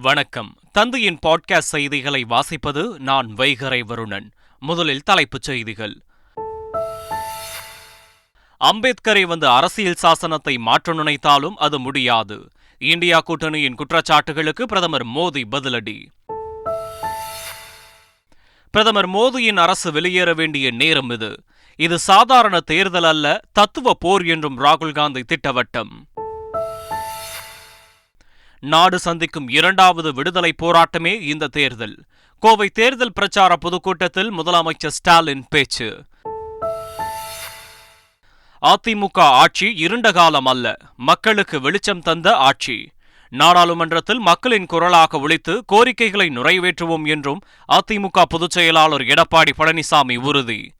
வணக்கம். தந்தையின் பாட்காஸ்ட் செய்திகளை வாசிப்பது நான் வைகரை வருணன். முதலில் தலைப்புச் செய்திகள். அம்பேத்கரை வந்து அரசியல் சாசனத்தை மாற்ற நினைத்தாலும் அது முடியாது. இந்தியா கூட்டணியின் குற்றச்சாட்டுகளுக்கு பிரதமர் மோடி பதிலடி. பிரதமர் மோடியின் அரசு வெளியேற வேண்டிய நேரம் இது. இது சாதாரண தேர்தல் அல்ல தத்துவ போர் என்றும் ராகுல் காந்தி திட்டவட்டம். நாடு சந்திக்கும் இரண்டாவது விடுதலை போராட்டமே இந்த தேர்தல். கோவை தேர்தல் பிரச்சார பொதுக்கூட்டத்தில் முதலமைச்சர் ஸ்டாலின் பேச்சு. அதிமுக ஆட்சி இருண்ட காலம் அல்ல மக்களுக்கு வெளிச்சம் தந்த ஆட்சி. நாடாளுமன்றத்தில் மக்களின் குரலாக ஒழித்து கோரிக்கைகளை நிறைவேற்றுவோம் என்றும் அதிமுக பொதுச் செயலாளர் எடப்பாடி பழனிசாமி உறுதி.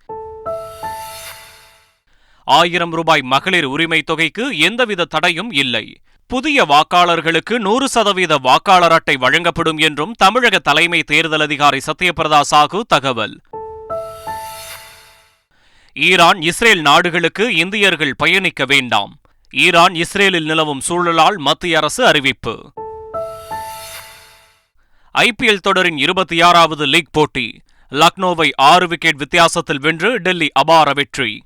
ஆயிரம் ரூபாய் மகளிர் உரிமை தொகைக்கு எந்தவித தடையும் இல்லை. புதிய வாக்காளர்களுக்கு நூறு சதவீத வாக்காளர் அட்டை வழங்கப்படும் என்றும் தமிழக தலைமை தேர்தல் அதிகாரி சத்யபிரதா சாகு தகவல். ஈரான் இஸ்ரேல் நாடுகளுக்கு இந்தியர்கள் பயணிக்க வேண்டாம். ஈரான் இஸ்ரேலில் நிலவும் சூழலால் மத்திய அரசு அறிவிப்பு. ஐபிஎல் தொடரின் இருபத்தி ஆறாவது லீக் போட்டி. லக்னோவை ஆறு விக்கெட் வித்தியாசத்தில் வென்று டெல்லி அபார வெற்றி.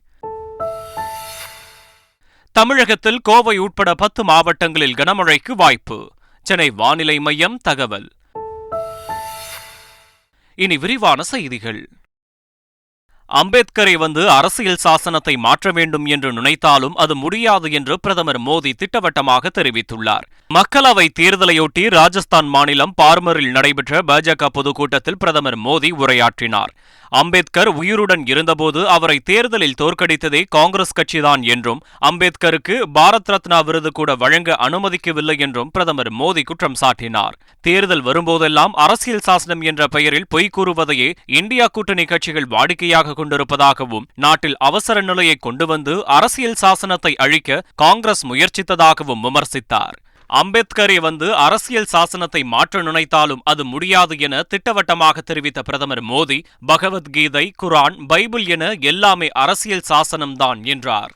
தமிழகத்தில் கோவை உட்பட பத்து மாவட்டங்களில் கனமழைக்கு வாய்ப்பு. சென்னை வானிலை மையம் தகவல். இனி விரிவான செய்திகள். அம்பேத்கரை வந்து அரசியல் சாசனத்தை மாற்ற வேண்டும் என்று நினைத்தாலும் அது முடியாது என்று பிரதமர் மோடி திட்டவட்டமாக தெரிவித்துள்ளார். மக்களவை தேர்தலையொட்டி ராஜஸ்தான் மாநிலம் பார்மரில் நடைபெற்ற பாஜக பொதுக்கூட்டத்தில் பிரதமர் மோடி உரையாற்றினார். அம்பேத்கர் உயிருடன் இருந்தபோது அவரை தேர்தலில் தோற்கடித்ததே காங்கிரஸ் கட்சிதான் என்றும் அம்பேத்கருக்கு பாரத் ரத்னா விருது கூட வழங்க அனுமதிக்கவில்லை என்றும் பிரதமர் மோடி குற்றம் சாட்டினார். தேர்தல் வரும்போதெல்லாம் அரசியல் சாசனம் என்ற பெயரில் பொய் கூறுவதையே இந்தியா கூட்டணி கட்சிகள் வாடிக்கையாக கொண்டிருப்பதாகவும் நாட்டில் அவசர நிலையை கொண்டு வந்து அரசியல் சாசனத்தை அழிக்க காங்கிரஸ் முயற்சித்ததாகவும் விமர்சித்தார். அம்பேத்கரை வந்து அரசியல் சாசனத்தை மாற்ற நினைத்தாலும் அது முடியாது என திட்டவட்டமாக தெரிவித்த பிரதமர் மோடி பகவத்கீதை குரான் பைபிள் என எல்லாமே அரசியல் சாசனம்தான் என்றார்.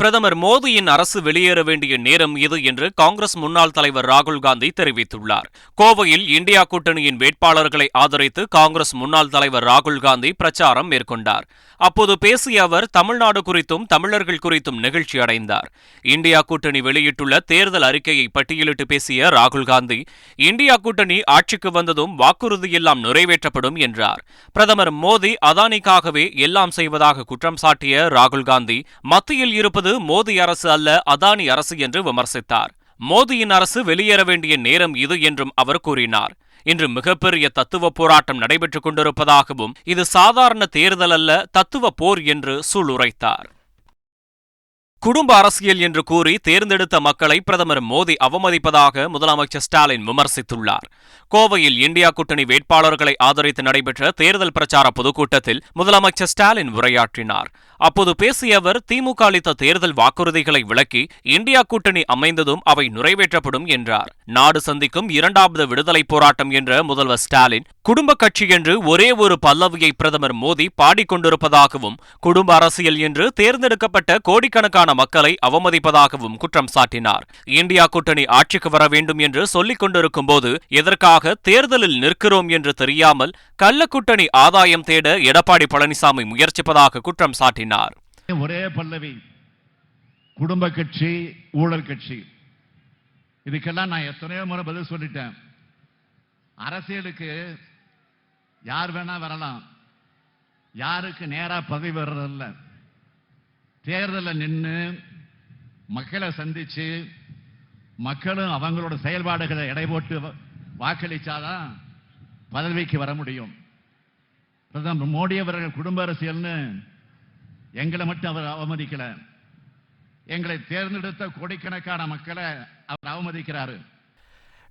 பிரதமர் மோடியின் அரசு வெளியேற வேண்டிய நேரம் இது என்று காங்கிரஸ் முன்னாள் தலைவர் ராகுல் காந்தி தெரிவித்துள்ளார். கோவையில் இந்தியா கூட்டணியின் வேட்பாளர்களை ஆதரித்து காங்கிரஸ் முன்னாள் தலைவர் ராகுல் காந்தி பிரச்சாரம் மேற்கொண்டார். அப்போது பேசிய அவர் தமிழ்நாடு குறித்தும் தமிழர்கள் குறித்தும் நிகழ்ச்சி அடைந்தார். இந்தியா கூட்டணி வெளியிட்டுள்ள தேர்தல் அறிக்கையை பட்டியலிட்டு பேசிய ராகுல் காந்தி இந்தியா கூட்டணி ஆட்சிக்கு வந்ததும் வாக்குறுதியெல்லாம் நிறைவேற்றப்படும் என்றார். பிரதமர் மோடி அதானிக்காகவே எல்லாம் செய்வதாக குற்றம் சாட்டிய ராகுல் காந்தி மத்தியில் இருப்பது மோடி அரசு அல்ல அதானி அரசு என்று விமர்சித்தார். மோடியின் அரசு வெளியேற வேண்டிய நேரம் இது என்றும் அவர் கூறினார். இன்று மிகப்பெரிய தத்துவ போராட்டம் நடைபெற்றுக் கொண்டிருப்பதாகவும் இது சாதாரண தேர்தல் அல்ல தத்துவ போர் என்று சூளுரைத்தார். குடும்ப அரசியல் என்று கூறி தேர்ந்தெடுத்த மக்களை பிரதமர் மோடி அவமதிப்பதாக முதலமைச்சர் ஸ்டாலின் விமர்சித்துள்ளார். கோவையில் இந்தியா கூட்டணி வேட்பாளர்களை ஆதரித்து நடைபெற்ற தேர்தல் பிரச்சார பொதுக்கூட்டத்தில் முதலமைச்சர் ஸ்டாலின் உரையாற்றினார். அப்போது பேசிய அவர் திமுக அளித்த தேர்தல் வாக்குறுதிகளை விளக்கி இந்தியா கூட்டணி அமைந்ததும் அவை நிறைவேற்றப்படும் என்றார். நாடு சந்திக்கும் இரண்டாவது விடுதலை போராட்டம் என்ற முதல்வர் ஸ்டாலின் குடும்ப கட்சி என்று ஒரே ஒரு பல்லவியை பிரதமர் மோடி பாடிக்கொண்டிருப்பதாகவும் குடும்ப அரசியல் என்று தேர்ந்தெடுக்கப்பட்ட கோடிக்கணக்கான மக்களை அவமதிப்பதாகவும் குற்றம் சாட்டினார். இந்தியா கூட்டணி ஆட்சிக்கு வர வேண்டும் என்று சொல்லிக் கொண்டிருக்கும் போது எதற்காக தேர்தலில் நிற்கிறோம் என்று தெரியாமல் கள்ளக்கூட்டணி ஆதாயம் தேட எடப்பாடி பழனிசாமி முயற்சிப்பதாக குற்றம் சாட்டினார். ஒரே பல்லவி குடும்ப கட்சி ஊழல் கட்சி. இதுக்கெல்லாம் நான் எத்தனையோ முறை பதில் சொல்லிட்டேன். அரசியலுக்கு யார் வேணா வரலாம். யாருக்கு நேரா பதவி வர்றதில்ல. தேர்தலில் நின்று மக்களை சந்திச்சு மக்களும் அவங்களோட செயல்பாடுகளை எடை போட்டு வாக்களிச்சாதான் பதவிக்கு வர முடியும். பிரதமர் மோடி அவர்கள் குடும்ப அரசியல்னு எங்களை மட்டும் அவர் அவமதிக்கல. எங்களை தேர்ந்தெடுத்த கோடிக்கணக்கான மக்களை அவர் அவமதிக்கிறாரு.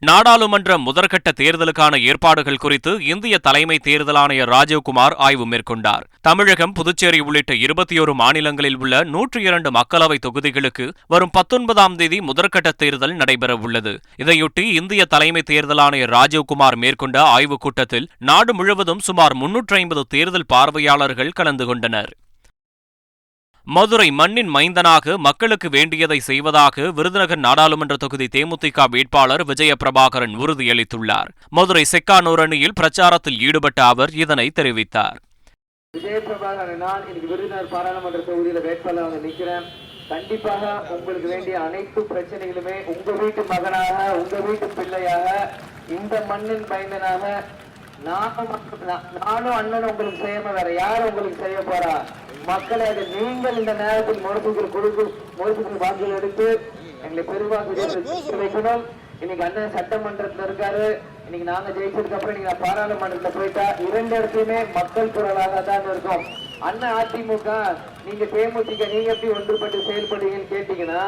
நாடாளுமன்ற முதற்கட்ட தேர்தலுக்கான ஏற்பாடுகள் குறித்து இந்திய தலைமை தேர்தல் ஆணையர் ராஜீவ்குமார் ஆய்வு மேற்கொண்டார். தமிழகம் புதுச்சேரி உள்ளிட்ட இருபத்தி ஒரு மாநிலங்களில் உள்ள நூற்றி இரண்டு மக்களவை தொகுதிகளுக்கு வரும் பத்தொன்பதாம் தேதி முதற்கட்ட தேர்தல் நடைபெற உள்ளது. இதையொட்டி இந்திய தலைமை தேர்தல் ஆணையர் ராஜீவ்குமார் மேற்கொண்ட ஆய்வுக் கூட்டத்தில் நாடு முழுவதும் சுமார் முன்னூற்றி ஐம்பது தேர்தல் பார்வையாளர்கள் கலந்து கொண்டனர். மதுரை மண்ணின் மைந்தனாக மக்களுக்கு வேண்டியதை செய்வதாக விருதுநகர் நாடாளுமன்ற தொகுதி தேமுதிக வேட்பாளர் விஜய பிரபாகரன் உறுதியளித்துள்ளார். மதுரை செக்கானூர் அணியில் பிரச்சாரத்தில் ஈடுபட்ட அவர் இதனை தெரிவித்தார். கண்டிப்பாக உங்களுக்கு வேண்டிய அனைத்து பிரச்சனைகளுமே உங்க வீட்டு மகனாக உங்க வீட்டு பிள்ளையாக இந்த மண்ணின் பயந்தனாக நானும் நானும் அண்ணனும் உங்களுக்கு செய்யாம வேற யார் உங்களுக்கு செய்ய போறா? மக்களாக நீங்கள் இந்த நேரத்தில் முழுப்புகள் கொடுத்து முழுப்புகள் வாக்குகள் எடுத்து எங்களை பெருவாக்கு வைக்கணும் இன்னைக்கு அண்ணன் சட்டமன்றத்துல இருக்காரு. இன்னைக்கு நாங்க ஜெயிச்சதுக்கு அப்புறம் நீங்க பாராளுமன்றத்துல போயிட்டா இரண்டு இடத்துலயுமே மக்கள் குரலாக தான் இருக்கும். அண்ணன் அதிமுக நீங்க தேமுதிக நீங்க எப்படி ஒன்றுபட்டு செயல்படுவீங்கன்னு கேட்டீங்கன்னா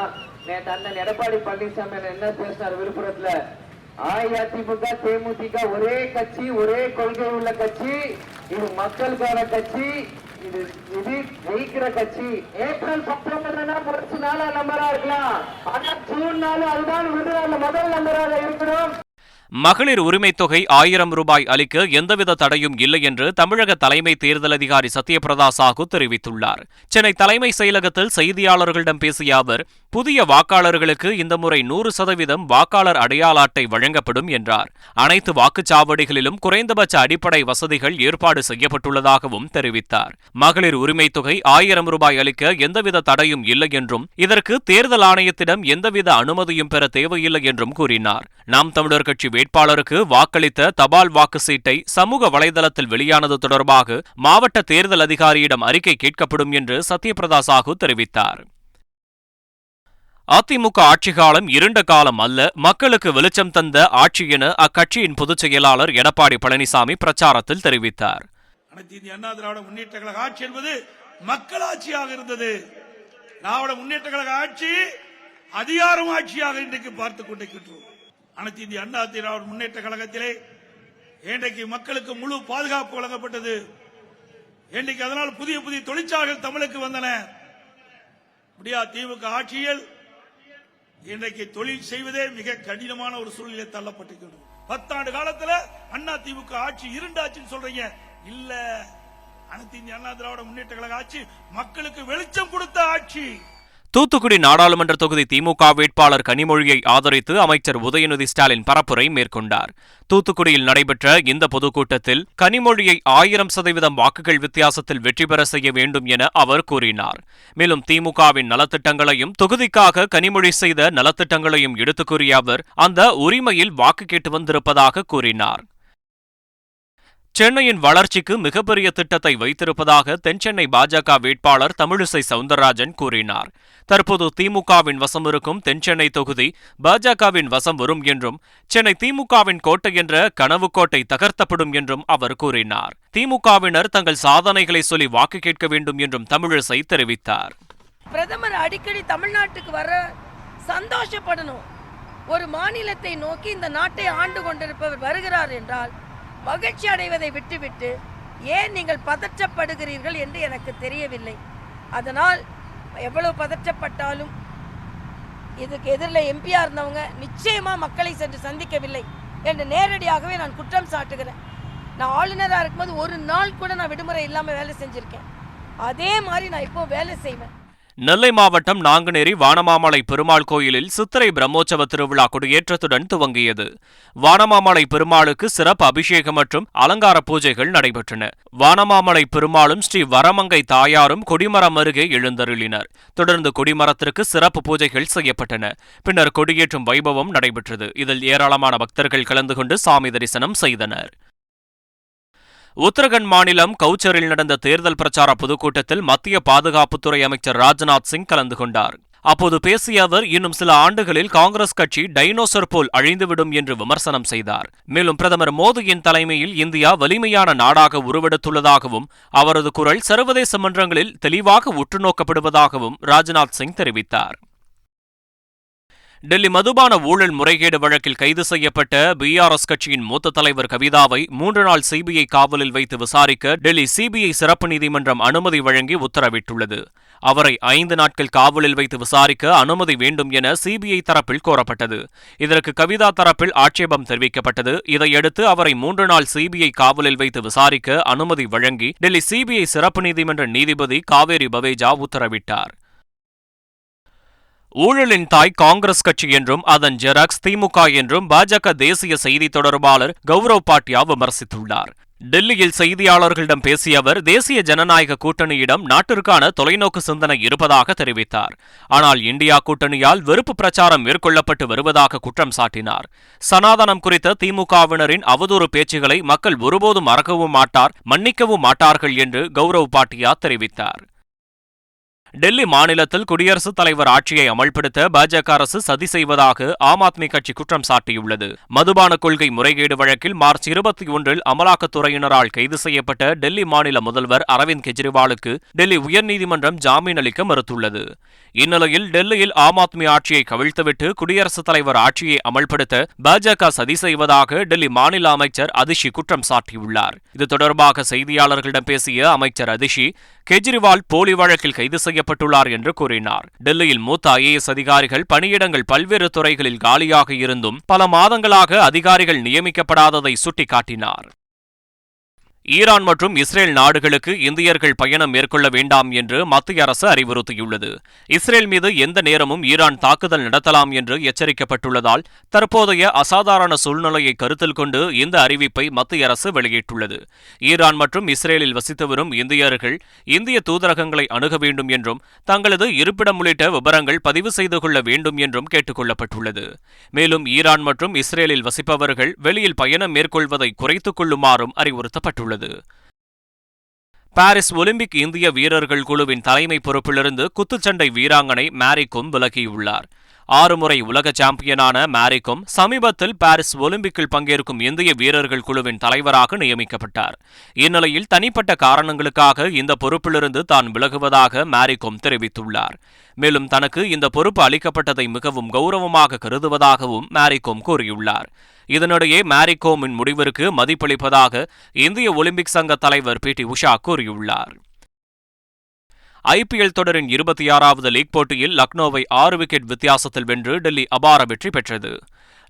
நேற்று அண்ணன் எடப்பாடி பழனிசாமி அண்ணன் என்ன பேசினார் விழுப்புரத்துல? அஇஅதிமுக தேமுதிக ஒரே கட்சி ஒரே கொள்கை உள்ள கட்சி இது மக்களுக்கான கட்சி இது இது ஜெயிக்கிற கட்சி. ஏப்ரல் செப்டம்பர்னா முடிச்சு நாளா நம்பரா இருக்கலாம். ஆனா ஜூன் நாள் அதுதான் விடுதலை முதல் நம்பராக இருக்கணும். மகளிர் உரிமைத் தொகை ஆயிரம் ரூபாய் அளிக்க எந்தவித தடையும் இல்லை என்று தமிழக தலைமை தேர்தல் அதிகாரி சத்யபிரதா சாஹூ தெரிவித்துள்ளார். சென்னை தலைமை செயலகத்தில் செய்தியாளர்களிடம் பேசிய அவர் புதிய வாக்காளர்களுக்கு இந்த முறை நூறு சதவீதம் வாக்காளர் அடையாள அட்டை வழங்கப்படும் என்றார். அனைத்து வாக்குச்சாவடிகளிலும் குறைந்தபட்ச அடிப்படை வசதிகள் ஏற்பாடு செய்யப்பட்டுள்ளதாகவும் தெரிவித்தார். மகளிர் உரிமைத் தொகை ஆயிரம் ரூபாய் அளிக்க எந்தவித தடையும் இல்லை என்றும் இதற்கு தேர்தல் ஆணையத்திடம் எந்தவித அனுமதியும் பெற தேவையில்லை என்றும் கூறினார். நாம் தமிழர் கட்சி வேட்பாளருக்கு வாக்களித்த தபால் வாக்கு சீட்டை சமூக வலைதளத்தில் வெளியானது தொடர்பாக மாவட்ட தேர்தல் அதிகாரியிடம் அறிக்கை கேட்கப்படும் என்று சத்யபிரதா சாஹூ தெரிவித்தார். அதிமுக ஆட்சி காலம் இருண்ட காலம் அல்ல மக்களுக்கு வெளிச்சம் தந்த ஆட்சி என அக்கட்சியின் பொதுச் செயலாளர் எடப்பாடி பழனிசாமி பிரச்சாரத்தில் தெரிவித்தார். அனைத்து இந்திய அண்ணா திராவிட முன்னேற்ற கழக ஆட்சி என்பது மக்களாட்சியாக இருந்தது. திராவிட முன்னேற்ற கழக ஆட்சி அதிகாரம் ஆட்சியாக இன்றைக்கு பார்த்துக் கொண்டிருக்கின்றோம். அனைத்து இந்திய அண்ணா திராவிட முன்னேற்ற கழகத்திலே இன்றைக்கு மக்களுக்கு முழு பாதுகாப்பு வழங்கப்பட்டது. இன்றைக்கு அதனால் புதிய புதிய தொழிற்சாலைகள் தமிழுக்கு வந்தன. முடியா திமுக ஆட்சியில் இன்றைக்கு தொழில் செய்வதே மிக கடினமான ஒரு சூழ்நிலை தள்ளப்பட்டிருக்கிறது. பத்தாண்டு காலத்துல அண்ணா திமுக ஆட்சி இருண்டாச்சுன்னு சொல்றீங்க. இல்ல அனைத்து இந்திய அண்ணா திராவிட முன்னேற்ற கழக ஆட்சி மக்களுக்கு வெளிச்சம் கொடுத்த ஆட்சி. தூத்துக்குடி நாடாளுமன்ற தொகுதி திமுக வேட்பாளர் கனிமொழியை ஆதரித்து அமைச்சர் உதயநிதி ஸ்டாலின் பரப்புரை மேற்கொண்டார். தூத்துக்குடியில் நடைபெற்ற இந்த பொதுக்கூட்டத்தில் கனிமொழியை ஆயிரம் சதவீதம் வாக்குகள் வித்தியாசத்தில் வெற்றி பெற செய்ய வேண்டும் என அவர் கூறினார். மேலும் திமுகவின் நலத்திட்டங்களையும் தொகுதிக்காக கனிமொழி செய்த நலத்திட்டங்களையும் எடுத்துக் கூறிய அவர் அந்த உரிமையில் வாக்கு கேட்டு வந்திருப்பதாக கூறினார். சென்னையின் வளர்ச்சிக்கு மிகப்பெரிய திட்டத்தை வைத்திருப்பதாக தென்சென்னை பாஜக வேட்பாளர் தமிழிசை சவுந்தரராஜன் கூறினார். தற்போது திமுகவின் வசம் இருக்கும் தென்சென்னை தொகுதி பாஜகவின் வசம் வரும் என்றும் சென்னை திமுகவின் கோட்டை என்ற கனவு கோட்டை தகர்த்தப்படும் என்றும் அவர் கூறினார். திமுகவினர் தங்கள் சாதனைகளை சொல்லி வாக்கு கேட்க வேண்டும் என்றும் தமிழிசை தெரிவித்தார். பிரதமர் அடிக்கடி தமிழ்நாட்டுக்கு வர சந்தோஷப்படணும். ஒரு மாநிலத்தை நோக்கி இந்த நாட்டை ஆண்டு கொண்டிருப்பவர் வருகிறார் என்றால் மகிழ்ச்சி அடைவதை விட்டுவிட்டு ஏன் நீங்கள் பதற்றப்படுகிறீர்கள் என்று எனக்கு தெரியவில்லை. அதனால் எவ்வளவு பதற்றப்பட்டாலும் இதுக்கு எதிரில் எம்பியாக இருந்தவங்க நிச்சயமாக மக்களை சென்று சந்திக்கவில்லை என்று நேரடியாகவே நான் குற்றம் சாட்டுகிறேன். நான் ஆளுநராக இருக்கும்போது ஒரு நாள் கூட நான் விடுமுறை இல்லாமல் வேலை செஞ்சுருக்கேன். அதே மாதிரி நான் இப்போ வேலை செய்வேன். நெல்லை மாவட்டம் நாங்குநேரி வானமாமலை பெருமாள் கோயிலில் சித்திரை பிரம்மோற்சவ திருவிழா கொடியேற்றத்துடன் துவங்கியது. வானமாமலை பெருமாளுக்கு சிறப்பு அபிஷேகம் மற்றும் அலங்கார பூஜைகள் நடைபெற்றன. வானமாமலை பெருமாளும் ஸ்ரீ வரமங்கை தாயாரும் கொடிமரம் அருகே எழுந்தருளினர். தொடர்ந்து கொடிமரத்திற்கு சிறப்பு பூஜைகள் செய்யப்பட்டன. பின்னர் கொடியேற்றும் வைபவம் நடைபெற்றது. இதில் ஏராளமான பக்தர்கள் கலந்து கொண்டு சாமி தரிசனம் செய்தனர். உத்தரகண்ட் மாநிலம் கவுச்சரில் நடந்த தேர்தல் பிரச்சார பொதுக்கூட்டத்தில் மத்திய பாதுகாப்புத்துறை அமைச்சர் ராஜ்நாத் சிங் கலந்து கொண்டார். அப்போது பேசிய அவர் இன்னும் சில ஆண்டுகளில் காங்கிரஸ் கட்சி டைனோசர் போல் அழிந்துவிடும் என்று விமர்சனம் செய்தார். மேலும் பிரதமர் மோடியின் தலைமையில் இந்தியா வலிமையான நாடாக உருவெடுத்துள்ளதாகவும் அவரது குரல் சர்வதேச மன்றங்களில் தெளிவாக உற்றுநோக்கப்படுவதாகவும் ராஜ்நாத் சிங் தெரிவித்தார். டெல்லி மதுபான ஊழல் முறைகேடு வழக்கில் கைது செய்யப்பட்ட பிஆர்எஸ் கட்சியின் மூத்த தலைவர் கவிதாவை மூன்று நாள் சிபிஐ காவலில் வைத்து விசாரிக்க டெல்லி சிபிஐ சிறப்பு நீதிமன்றம் அனுமதி வழங்கி உத்தரவிட்டுள்ளது. அவரை ஐந்து நாட்கள் காவலில் வைத்து விசாரிக்க அனுமதி வேண்டும் என சிபிஐ தரப்பில் கோரப்பட்டது. இதற்கு கவிதா தரப்பில் ஆட்சேபம் தெரிவிக்கப்பட்டது. இதையடுத்து அவரை மூன்று நாள் சிபிஐ காவலில் வைத்து விசாரிக்க அனுமதி வழங்கி டெல்லி சிபிஐ சிறப்பு நீதிமன்ற நீதிபதி காவேரி பவேஜா உத்தரவிட்டார். ஊழலின் தாய் காங்கிரஸ் கட்சி என்றும் அதன் ஜெராக்ஸ் திமுக என்றும் பாஜக தேசிய செய்தி தொடர்பாளர் கௌரவ் பாட்டியா விமர்சித்துள்ளார். டெல்லியில் செய்தியாளர்களிடம் பேசிய அவர் தேசிய ஜனநாயக கூட்டணியிடம் நாட்டிற்கான தொலைநோக்கு சிந்தனை இருப்பதாக தெரிவித்தார். ஆனால் இந்தியா கூட்டணியால் வெறுப்பு பிரச்சாரம் மேற்கொள்ளப்பட்டு வருவதாக குற்றம் சாட்டினார். சனாதனம் குறித்த திமுகவினரின் அவதூறு பேச்சுகளை மக்கள் ஒருபோதும் மறக்கவும் மாட்டார் மன்னிக்கவும் மாட்டார்கள் என்று கௌரவ் பாட்டியா தெரிவித்தார். டெல்லி மாநிலத்தில் குடியரசுத் தலைவர் ஆட்சியை அமல்படுத்த பாஜக அரசு சதி செய்வதாக ஆம் ஆத்மி கட்சி குற்றம் சாட்டியுள்ளது. மதுபான கொள்கை முறைகேடு வழக்கில் மார்ச் இருபத்தி ஒன்றில் அமலாக்கத்துறையினரால் கைது செய்யப்பட்ட டெல்லி மாநில முதல்வர் அரவிந்த் கெஜ்ரிவாலுக்கு டெல்லி உயர்நீதிமன்றம் ஜாமீன் அளிக்க மறுத்துள்ளது. இந்நிலையில் டெல்லியில் ஆம் ஆத்மி ஆட்சியை கவிழ்த்துவிட்டு குடியரசுத் தலைவர் ஆட்சியை அமல்படுத்த பாஜக சதி செய்வதாக டெல்லி மாநில அமைச்சர் அதிஷி குற்றம் சாட்டியுள்ளார். இது தொடர்பாக செய்தியாளர்களிடம் பேசிய அமைச்சர் அதிஷி கெஜ்ரிவால் போலி வழக்கில் கைது செய்ய செய்யப்பட்டுள்ளார் என்று கூறினார். டெல்லியில் மூத்த ஐஏஎஸ் அதிகாரிகள் பணியிடங்கள் பல்வேறு துறைகளில் காலியாக இருந்தும் பல மாதங்களாக அதிகாரிகள் நியமிக்கப்படாததை சுட்டிக்காட்டினார். ஈரான் மற்றும் இஸ்ரேல் நாடுகளுக்கு இந்தியர்கள் பயணம் மேற்கொள்ள வேண்டாம் என்று மத்திய அரசு அறிவுறுத்தியுள்ளது. இஸ்ரேல் மீது எந்த நேரமும் ஈரான் தாக்குதல் நடத்தலாம் என்று எச்சரிக்கப்பட்டுள்ளதால் தற்போதைய அசாதாரண சூழ்நிலையை கருத்தில் கொண்டு இந்த அறிவிப்பை மத்திய அரசு வெளியிட்டுள்ளது. ஈரான் மற்றும் இஸ்ரேலில் வசித்து வரும் இந்தியர்கள் இந்திய தூதரகங்களை அணுக வேண்டும் என்றும் தங்களது இருப்பிடம் உள்ளிட்ட விவரங்கள் பதிவு செய்து கொள்ள வேண்டும் என்றும் கேட்டுக் கொள்ளப்பட்டுள்ளது மேலும் ஈரான் மற்றும் இஸ்ரேலில் வசிப்பவர்கள் வெளியில் பயணம் மேற்கொள்வதை குறைத்துக் கொள்ளுமாறும் அறிவுறுத்தப்பட்டுள்ளது. பாரிஸ் ஒலிம்பிக் இந்திய வீரர்கள் குழுவின் தலைமை பொறுப்பிலிருந்து குத்துச்சண்டை வீராங்கனை மேரிகோம் விலகியுள்ளார். ஆறு முறை உலக சாம்பியனான மேரிகோம் சமீபத்தில் பாரிஸ் ஒலிம்பிக்கில் பங்கேற்கும் இந்திய வீரர்கள் குழுவின் தலைவராக நியமிக்கப்பட்டார். இந்நிலையில் தனிப்பட்ட காரணங்களுக்காக இந்த பொறுப்பிலிருந்து தான் விலகுவதாக மேரிகோம் தெரிவித்துள்ளார். மேலும் தனக்கு இந்த பொறுப்பு அளிக்கப்பட்டதை மிகவும் கௌரவமாக கருதுவதாகவும் மேரிகோம் கூறியுள்ளார். இதனிடையே மேரிகோமின் முடிவிற்கு மதிப்பளிப்பதாக இந்திய ஒலிம்பிக் சங்க தலைவர் பி டி உஷா கூறியுள்ளார். ஐபிஎல் தொடரின் இருபத்தி ஆறாவது லீக் போட்டியில் லக்னோவை ஆறு விக்கெட் வித்தியாசத்தில் வென்று டெல்லி அபார வெற்றி பெற்றது.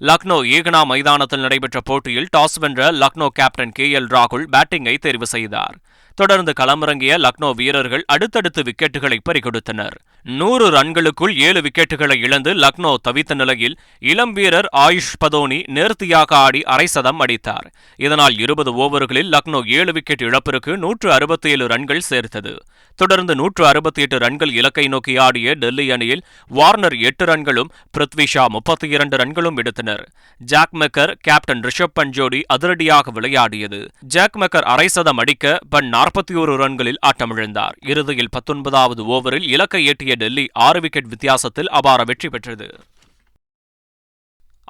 லக்னோ ஏகனா மைதானத்தில் நடைபெற்ற போட்டியில் டாஸ் வென்ற லக்னோ கேப்டன் கே எல் ராகுல் பேட்டிங்கை தேர்வு செய்தார். தொடர்ந்து களமிறங்கிய லக்னோ வீரர்கள் அடுத்தடுத்து விக்கெட்டுகளை பறிகொடுத்தனர். நூறு ரன்களுக்குள் ஏழு விக்கெட்டுகளை இழந்து லக்னோ தவித்த நிலையில் இளம் வீரர் ஆயுஷ் பதோனி நேர்த்தியாக ஆடி அரை சதம் அடித்தார். இதனால் இருபது ஓவர்களில் லக்னோ ஏழு விக்கெட் இழப்பிற்கு நூற்று அறுபத்தி ஏழு ரன்கள் சேர்த்தது. தொடர்ந்து நூற்று அறுபத்தி எட்டு ரன்கள் இலக்கை நோக்கி ஆடிய டெல்லி அணியில் வார்னர் எட்டு ரன்களும் பிருத்வி ஷா முப்பத்தி இரண்டு ரன்களும் எடுத்தனர். Jake McGurk captain Rishabh Pant ஜோடி அதிரடியாக விளையாடியது. ஜாக் மெக்கர் அரை சதம் அடிக்க பன் நாற்பத்தி ஒரு ரன்களில் ஆட்டமிழந்தார். இறுதியில் பத்தொன்பதாவது ஓவரில் இலக்கை எட்டிய டெல்லி ஆறு விக்கெட் வித்தியாசத்தில் அபார வெற்றி பெற்றது.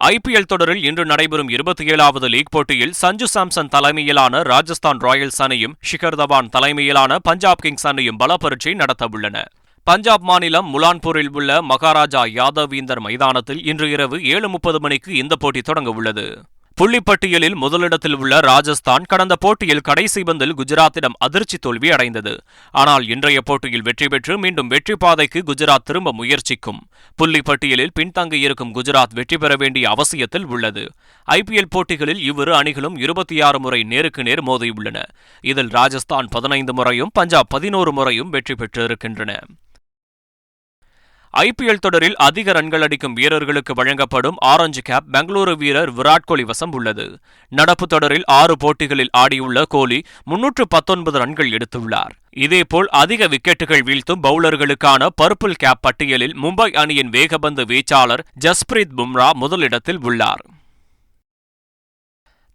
ஐபிஎல் தொடரில் இன்று நடைபெறும் இருபத்தி ஏழாவது லீக் போட்டியில் சஞ்சு சாம்சன் தலைமையிலான ராஜஸ்தான் ராயல்ஸ் அணியும் ஷிகர் தவான் தலைமையிலான பஞ்சாப் கிங்ஸ் அணியும் பல நடத்தவுள்ளன. பஞ்சாப் மாநிலம் முலான்பூரில் உள்ள மகாராஜா யாதவீந்தர் மைதானத்தில் இன்று இரவு ஏழு முப்பது மணிக்கு இந்த போட்டி தொடங்க உள்ளது. புள்ளிப்பட்டியலில் முதலிடத்தில் உள்ள ராஜஸ்தான் கடந்த போட்டியில் கடைசி பந்தில் குஜராத்திடம் அதிர்ச்சி தோல்வி அடைந்தது. ஆனால் இன்றைய போட்டியில் வெற்றி பெற்று மீண்டும் வெற்றி பாதைக்கு குஜராத் திரும்ப முயற்சிக்கும். புள்ளிப்பட்டியலில் பின்தங்கியிருக்கும் குஜராத் வெற்றி பெற வேண்டிய அவசியத்தில் உள்ளது. ஐபிஎல் போட்டிகளில் இவ்விரு அணிகளும் இருபத்தி ஆறு முறை நேருக்கு நேர் மோதியுள்ளன. இதில் ராஜஸ்தான் பதினைந்து முறையும் பஞ்சாப் பதினோரு முறையும் வெற்றி பெற்றிருக்கின்றன. ஐபிஎல் தொடரில் அதிக ரன்கள் அடிக்கும் வீரர்களுக்கு வழங்கப்படும் ஆரஞ்சு கேப் பெங்களூரு வீரர் விராட் கோலி வசம் உள்ளது. நடப்பு தொடரில் ஆறு போட்டிகளில் ஆடியுள்ள கோலி முன்னூற்று பத்தொன்பது ரன்கள் எடுத்துள்ளார். இதேபோல் அதிக விக்கெட்டுகள் வீழ்த்தும் பவுலர்களுக்கான பர்பிள் கேப் பட்டியலில் மும்பை அணியின் வேகபந்து வீச்சாளர் ஜஸ்பிரீத் பும்ரா முதலிடத்தில் உள்ளார்.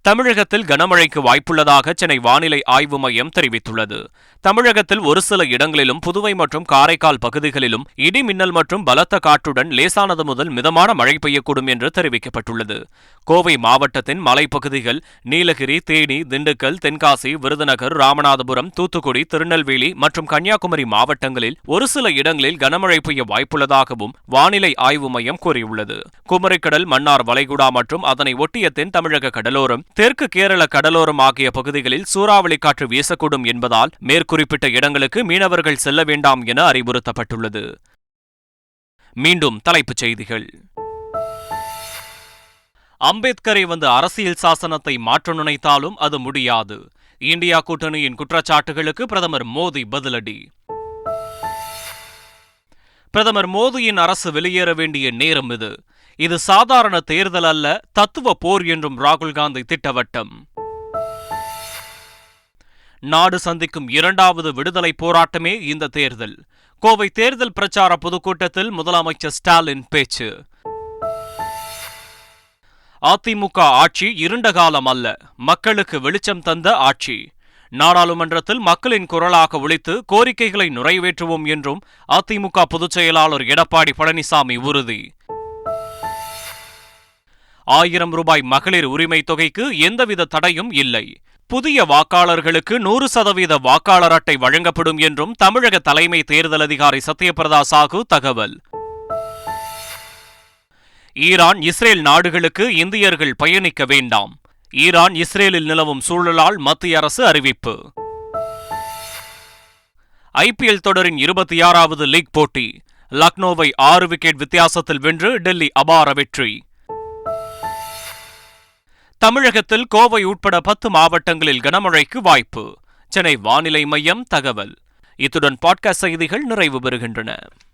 தமிழகத்தில் கனமழைக்கு வாய்ப்புள்ளதாக சென்னை வானிலை ஆய்வு மையம் தெரிவித்துள்ளது. தமிழகத்தில் ஒரு சில இடங்களிலும் புதுவை மற்றும் காரைக்கால் பகுதிகளிலும் இடி மின்னல் மற்றும் பலத்த காற்றுடன் லேசானது முதல் மிதமான மழை பெய்யக்கூடும் என்று தெரிவிக்கப்பட்டுள்ளது. கோவை மாவட்டத்தின் மலைப்பகுதிகள் நீலகிரி தேனி திண்டுக்கல் தென்காசி விருதுநகர் ராமநாதபுரம் தூத்துக்குடி திருநெல்வேலி மற்றும் கன்னியாகுமரி மாவட்டங்களில் ஒரு சில இடங்களில் கனமழை பெய்ய வாய்ப்புள்ளதாகவும் வானிலை ஆய்வு மையம் கூறியுள்ளது. குமரிக்கடல் மன்னார் வளைகுடா மற்றும் அதனை ஒட்டிய தென் தமிழக கடலோரம் தெற்கு கேரள கடலோரம் ஆகிய பகுதிகளில் சூறாவளி காற்று வீசக்கூடும் என்பதால் மேற்குறிப்பிட்ட இடங்களுக்கு மீனவர்கள் செல்ல வேண்டாம் என அறிவுறுத்தப்பட்டுள்ளது. மீண்டும் தலைப்புச் செய்திகள். அம்பேத்கரை வந்து அரசியல் சாசனத்தை மாற்ற நினைத்தாலும் அது முடியாது. இந்தியா கூட்டணியின் குற்றச்சாட்டுகளுக்கு பிரதமர் மோடி பதிலடி. பிரதமர் மோடியின் அரசு வெளியேற வேண்டிய நேரம் இது. இது சாதாரண தேர்தல் அல்ல தத்துவ போர் என்றும் ராகுல் காந்தி திட்டவட்டம். நாடு சந்திக்கும் இரண்டாவது விடுதலை போராட்டமே இந்த தேர்தல். கோவை தேர்தல் பிரச்சார பொதுக்கூட்டத்தில் முதலமைச்சர் ஸ்டாலின் பேச்சு. அதிமுக ஆட்சி இருண்ட காலம் அல்ல மக்களுக்கு வெளிச்சம் தந்த ஆட்சி. நாடாளுமன்றத்தில் மக்களின் குரலாக ஒழித்து கோரிக்கைகளை நிறைவேற்றுவோம் என்றும் அதிமுக பொதுச் செயலாளர் எடப்பாடி பழனிசாமி உறுதி. ஆயிரம் ரூபாய் மகளிர் உரிமை தொகைக்கு எந்தவித தடையும் இல்லை. புதிய வாக்காளர்களுக்கு நூறு சதவீத வாக்காளர் அட்டை வழங்கப்படும் என்றும் தமிழக தலைமை தேர்தல் அதிகாரி சத்யபிரதா சாகு தகவல். ஈரான் இஸ்ரேல் நாடுகளுக்கு இந்தியர்கள் பயணிக்க வேண்டாம். ஈரான் இஸ்ரேலில் நிலவும் சூழலால் மத்திய அரசு அறிவிப்பு. ஐபிஎல் தொடரின் இருபத்தி ஆறாவது லீக் போட்டி. லக்னோவை ஆறு விக்கெட் வித்தியாசத்தில் வென்று டெல்லி அபார வெற்றி. தமிழகத்தில் கோவை உட்பட பத்து மாவட்டங்களில் கனமழைக்கு வாய்ப்பு. சென்னை வானிலை மையம் தகவல். இத்துடன் பாட்காஸ்ட் செய்திகள் நிறைவு பெறுகின்றன.